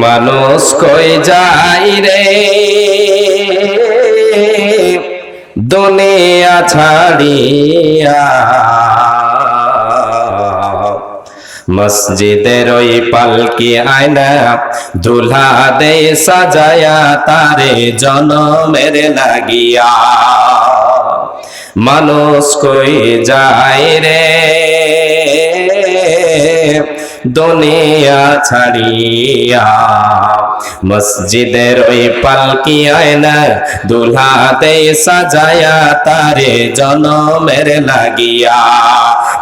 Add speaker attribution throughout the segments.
Speaker 1: মানুষ কই যাই রে? দুনিয়া ছাড়িয়া মসজিদের ওই পালকি আয়না দুল্হা দে সাজায়া তারে জনমের লাগিয়া। মানুষ কই যায় রে? দুনিয়া ছাড়িয়া মসজিদের ওই পালকি আয়না দুল্হা দে সাজায়া তারে জনমের লাগিয়া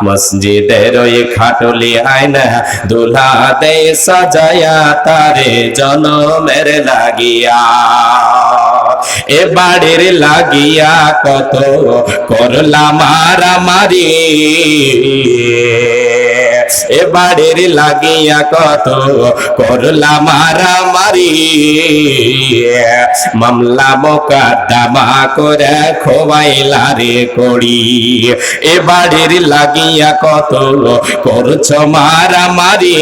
Speaker 1: মসজিদের ওই খাটলি আয়না দুল্হা দে সাজায়া তারে জনমের লাগিয়া এ বাড়ির লাগিয়া কত করলা মারামারি এ বাড়ির লাগিয়া কত করলা মারামারি মামলা মোকদ্দমা করে খোয়াইলা রে করি এ বাড়ির লাগিয়া কত করছ মারামারি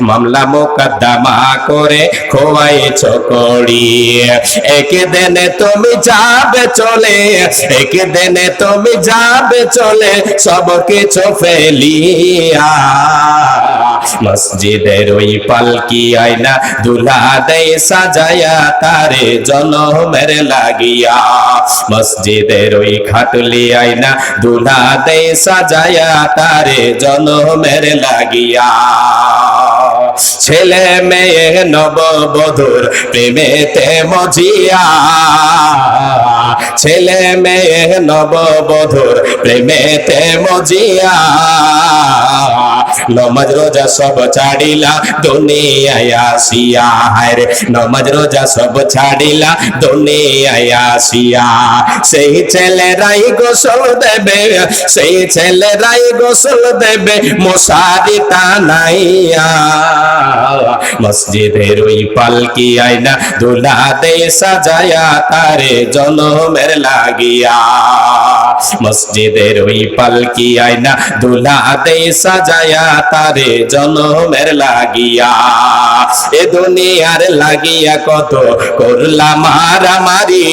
Speaker 1: মামলা মোকদ্দমা করে খোয়াইছ করি একদিন তুমি যাবে চলে একদিন তুমি যাবে চলে, সব কিছু ফেলিয়া মসজিদের ওই পালকি আয়না দুলা দেয় সাজায়া তারে জনমের লাগিয়া। মসজিদের ওই খাটলি আয়না দুলা দেয় সাজায়া তারে জনমের লাগিয়া। ছেলে মেয়ে নববধূর প্রেমেতে মজিয়া। ছেলে মেয়ে নববধূর প্রেমেতে মজিয়া। নমাজ রোজা সব ছাড়িলা দুনিয়ায় আসিয়া। হায়রে নমাজ রোজা সব ছাড়িলা দুনিয়ায় আসিয়া। সেই ছেলেরাই গোসল দেবে, সেই ছেলেরাই গোসল দেবে মশারি টানাইয়া মসজিদের ওই পালকি আয়না দুলা সাজায়া, তারে জনমের লাগিয়া। মসজিদের ওই পালকি আয়না দুলা সাজায়া, তারে জনমের লাগিয়া। এ দুনিয়ার লাগিয়া কত করলাম মারামারি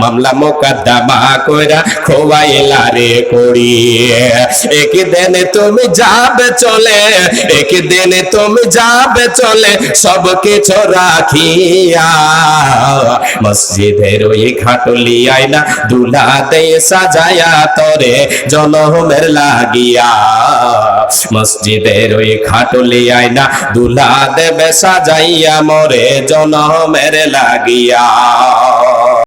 Speaker 1: মামলা মোকদ্দমা কইরা খোয়াইলা রে করি একদিন তুমি যাবে চলে একদিন তুমি যাবে চলে সব কিছু রাখিয়া। মসজিদের ওই খাটলি আয়না দুলা দে সাজায়া তরে জনমের লাগিয়া। মসজিদের ওই খাটলি আয়না দুলা দেবে সাজাইয়া মরে জনমের লাগিয়া।